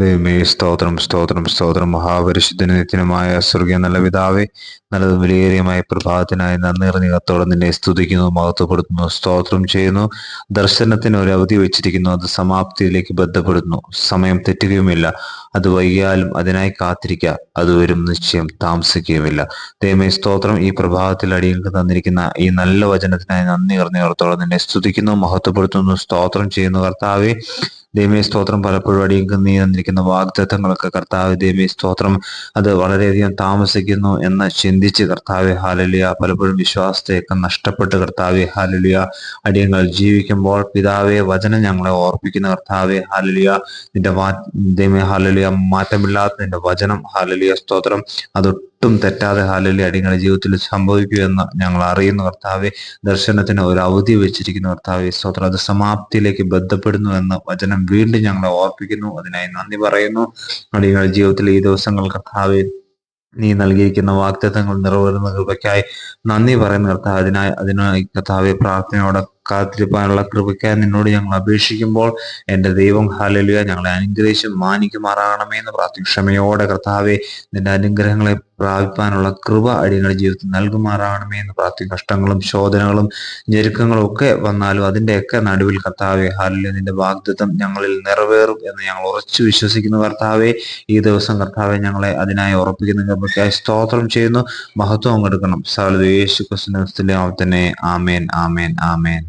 ദൈവമേ സ്തോത്രം സ്തോത്രം സ്തോത്രം. മഹാപരിശുദ്ധന നിത്യനുമായ സ്വർഗീയ നല്ല പിതാവേ നല്ലതും വിലയേറിയമായ പ്രഭാതത്തിനായി നന്ദി നിറഞ്ഞകത്തോടെ നിന്നെ സ്തുതിക്കുന്നു മഹത്വപ്പെടുത്തുന്നു സ്തോത്രം ചെയ്യുന്നു. ദർശനത്തിന് ഒരു അവധി വെച്ചിരിക്കുന്നു അത് സമാപ്തിയിലേക്ക് ബന്ധപ്പെടുന്നു. സമയം തെറ്റുകയുമില്ല. അത് വൈകിയാലും അതിനായി കാത്തിരിക്കുക അത് വരും നിശ്ചയം. താമസിക്കുകയുമില്ല. ദൈവമേ സ്തോത്രം ഈ പ്രഭാതത്തിൽ അടിയങ്ങൾക്ക് തന്നിരിക്കുന്ന ഈ നല്ല വചനത്തിനായി നന്ദി നിറഞ്ഞകത്തോടെ നിന്നെ സ്തുതിക്കുന്നു മഹത്വപ്പെടുത്തുന്നു സ്തോത്രം ചെയ്യുന്നു കർത്താവേ. ദൈവമേ സ്തോത്രം പലപ്പോഴും അടിയങ്ങൾ നീ തന്നിരിക്കുന്ന വാഗ്ദത്തങ്ങളൊക്കെ കർത്താവ് ദൈവമേ സ്തോത്രം അത് വളരെയധികം താമസിക്കുന്നു എന്ന് ചിന്തിച്ച് കർത്താവെ ഹാലലിയ. പലപ്പോഴും വിശ്വാസത്തെയൊക്കെ നഷ്ടപ്പെട്ട് കർത്താവെ ഹാലലിയ. അടിയങ്ങൾ ജീവിക്കുമ്പോൾ പിതാവെ വചനം ഞങ്ങളെ ഓർപ്പിക്കുന്ന കർത്താവെ ഹാലലിയ. നിന്റെ വാ ദൈവമേ ഹാലലിയ. മാറ്റമില്ലാത്ത നിന്റെ വചനം ഹാലലിയ സ്തോത്രം. അതൊട്ടും തെറ്റാതെ ഹാലലിയ അടിങ്ങളുടെ ജീവിതത്തിൽ സംഭവിക്കുമെന്ന് ഞങ്ങൾ അറിയുന്ന കർത്താവെ. ദർശനത്തിന് ഒരു അവധി വെച്ചിരിക്കുന്ന കർത്താവെ. സ്തോത്രം. അത് സമാപ്തിയിലേക്ക് ബന്ധപ്പെടുന്നു എന്ന് വചനം വീണ്ടും ഞങ്ങളെ ഓർപ്പിക്കുന്നു. അതിനായി നന്ദി പറയുന്നു. അടിയങ്ങളുടെ ജീവിതത്തിൽ ഈ ദിവസങ്ങൾ കർത്താവെ നീ നൽകിയിരിക്കുന്ന വാഗ്ദത്തങ്ങൾ നിറവേറുന്ന കൃപയ്ക്കായി നന്ദി പറയുന്ന കർത്താവ്. അതിനായി അതിനായി കർത്താവെ പ്രാർത്ഥനയോടെ കാത്തിരിപ്പാനുള്ള കൃപയ്ക്കായി നിന്നോട് ഞങ്ങൾ അപേക്ഷിക്കുമ്പോൾ എന്റെ ദൈവം ഹാലലുക ഞങ്ങളെ അനുഗ്രഹിച്ച് മാനിക്കുമാറാകണമേ എന്ന് പ്രാർത്ഥിക്കും ക്ഷമയോടെ കർത്താവെ നിന്റെ അനുഗ്രഹങ്ങളെ പ്രാപിപ്പാനുള്ള കൃപ അടിയങ്ങളുടെ ജീവിതത്തിൽ നൽകുമാറാകണമേ എന്ന് പ്രാർത്ഥിക്കും കഷ്ടങ്ങളും ശോധനകളും ഞെരുക്കങ്ങളും ഒക്കെ വന്നാലും അതിന്റെയൊക്കെ നടുവിൽ കർത്താവെ ഹാലിലെ നിന്റെ വാഗ്ദത്വം ഞങ്ങളിൽ നിറവേറും എന്ന് ഞങ്ങൾ ഉറച്ചു വിശ്വസിക്കുന്ന കർത്താവെ ഈ ദിവസം കർത്താവെ ഞങ്ങളെ അതിനായി ഉറപ്പിക്കുന്ന കൃപയ്ക്കായി സ്തോത്രം ചെയ്യുന്നു മഹത്വം കൊടുക്കണം സാലു യേശു ക്രിസ്തു തന്നെ ആമേൻ ആമേൻ ആമേൻ